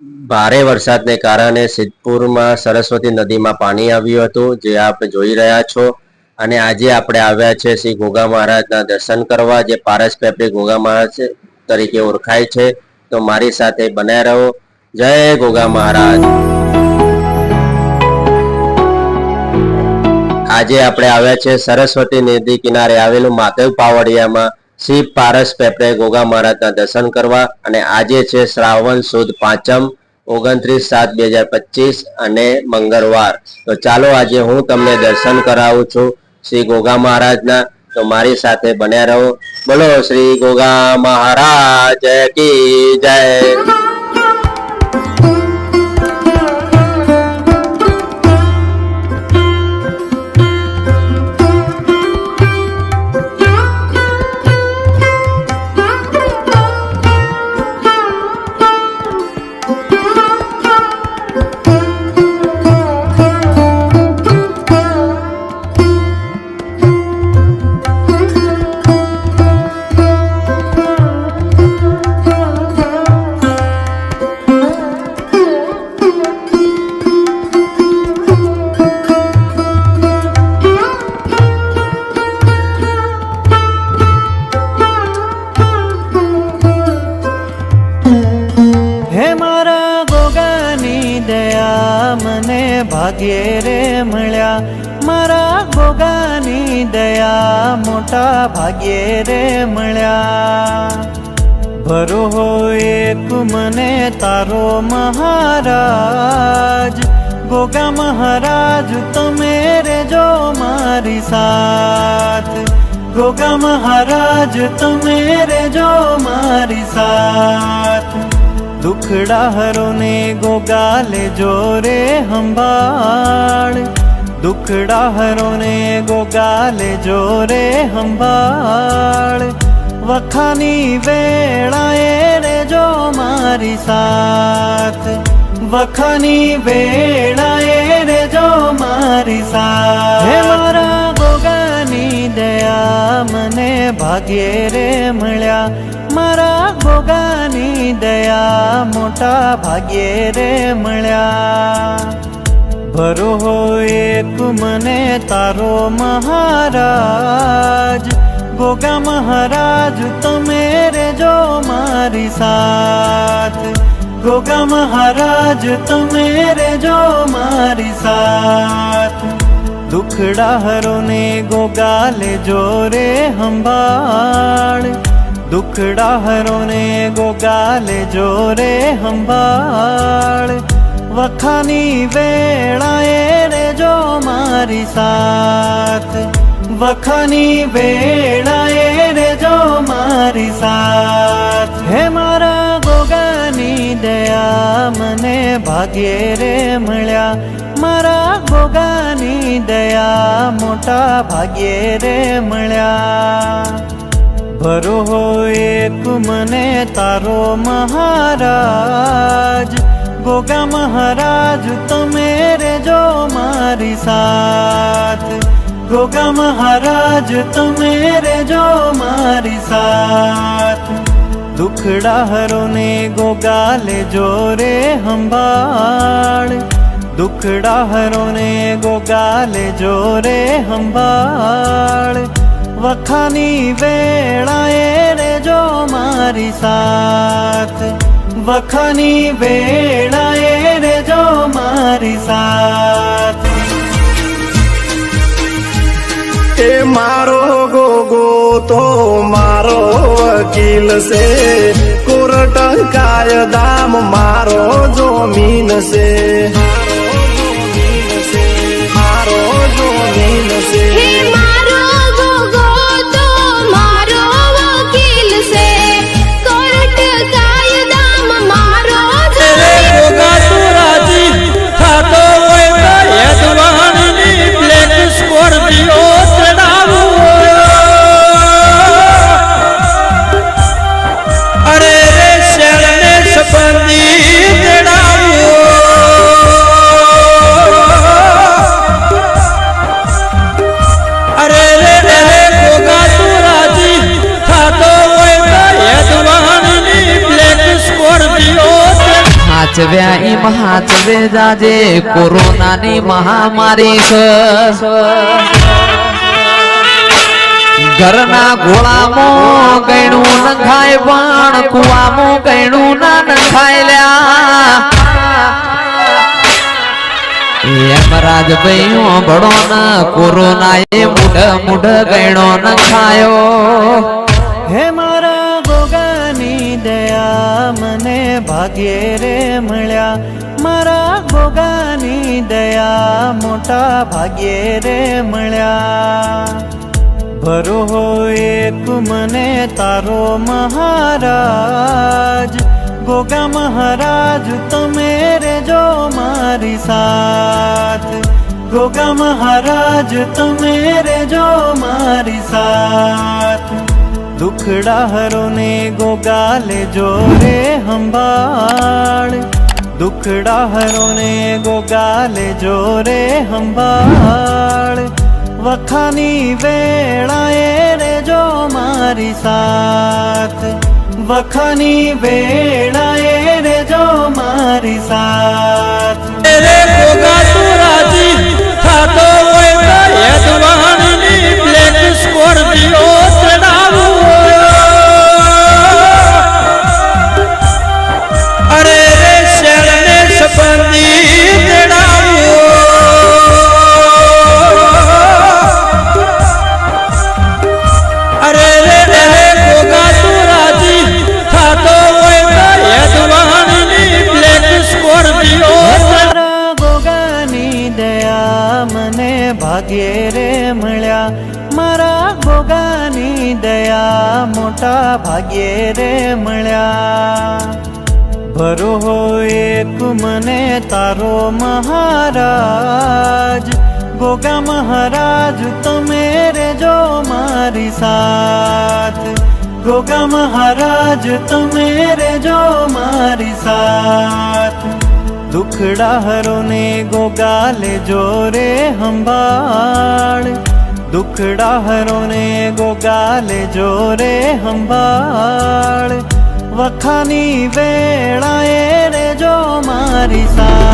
ભારે વરસાદને કારણે સિદ્ધપુરમાં સરસ્વતી નદીમાં પાણી આવ્યું હતું જે આપ જોઈ રહ્યા છો અને આજે આપણે આવ્યા છે શ્રી ગોગા મહારાજના દર્શન કરવા જે પારસ પેપરી ગોગા મહારાજ તરીકે ઓળખાય છે તો મારી સાથે બન્યા રહો જય ગોગા મહારાજ આજે આપણે આવ્યા છે સરસ્વતી નદી કિનારે આવેલું માતેવ પાવડિયામાં શ્રી પારસ પેપરે ગોગા મહારાજના દર્શન કરવા અને આજે છે શ્રાવણ સુદ પાંચમ ઓગણત્રીસ સાત બે હજાર પચીસ અને મંગળવાર તો ચાલો આજે હું તમને દર્શન કરાવું છું શ્રી ગોગા મહારાજના તો મારી સાથે બન્યા રહો બોલો શ્રી ગોગા મહારાજ કી જય ઘેરે મળ્યા મારા ગોગાની દયા મોટા ભાગ્યે રે મળ્યા ભરો હોય તું મને તારો મહારાજ ગોગા મહારાજ તમે રેજો મારી સાથ ગોગા મહારાજ તમે રેજો મારી સાથ दुखड़ा हरोने गाले जोरे हम्बाड़ दुखड़ा हरोने गाले जोरे हम्बाड़ वखानी वेड़ाए रे जो मारी साथ वखानी वेड़ाए रे जो मारी साथ हे मारा गोगानी दया मन भाग्यरे मल्या मारा भोगानी दया मोटा भाग्यरे मल्या भरो हो एक मने तारो महाराज भोगा महाराज तो मेरे जो मारी साथ गोगा महाराज तो मेरे जो मारी साथ दुखड़ा हरोने गो गाले जोरे हम्बाड़ दुखड़ा हरोने गो गाले जोरे हम्बाड़ वखानी बेड़ाए रे जो मारी साथ वखानी बेड़ाए रे जो मारी साथ हे मारा गोगानी दया मने भाग्ये रे मल्या મારા ગોગાની દયા મોટો ભાગ્ય રે મળ્યા ભરોય એક મને તારો મહારાજ ગોગા મહારાજ તમે રે જો મારી સાથ ગોગા મહારાજ તમે રે જો મારી સાથ દુખડા હરउने ગોગા લે જો રે હમબાળ દુખડા હરોને ગોગાલે જોરે હંભાળ વખાની વેળાએ જો મારી સાથ વખાની વેળાએ જો મારી સાથ એ મારો ગોગો તો મારો વકીલ છે કોરટ કાયદામ મારો જમીન છે હાચવ્યા એમ હાચવે જાજે કોરોનાની મહામારી ઘરના ગોળામો ગણું ન ખાય પણ કુવામો ગણું ના ન ખાય લ્યા એમ રાજભાઈ ભણો ન કોરોના એ મૂઢ મૂઢ ગણો ન ખાયો હેમા તિયરે મળ્યા મારા ગોગાની દયા મોટા ભાગ્યે રે મળ્યા ભરોય એક મને તારો મહારાજ ગોગા મહારાજ તમે રે જો મારી સાથ ગોગા મહારાજ તમે રે જો મારી સાથ दुखड़ा हरोने गो गाले जोरे हम्बाड़ दुखड़ा हरोने गो गाले जोरे हम्बाड़ वखानी वेड़ाए रे जो मारी साथ वखानी वेड़ाए रे जो मारी साथ मल्या मोटा भाग्य रे मल्या भरो हो एक मने तारो महाराज गोगा महाराज तमे रे जो मारी साथ गोगा महाराज तमे रे जो मारी साथ दुखड़ा हरो ने गोगा ले जो रे हम बाड़ દુખડા હરોને ગોગાલે જોરે હંભાળ વખાની વેળાએ રે જો મારી સા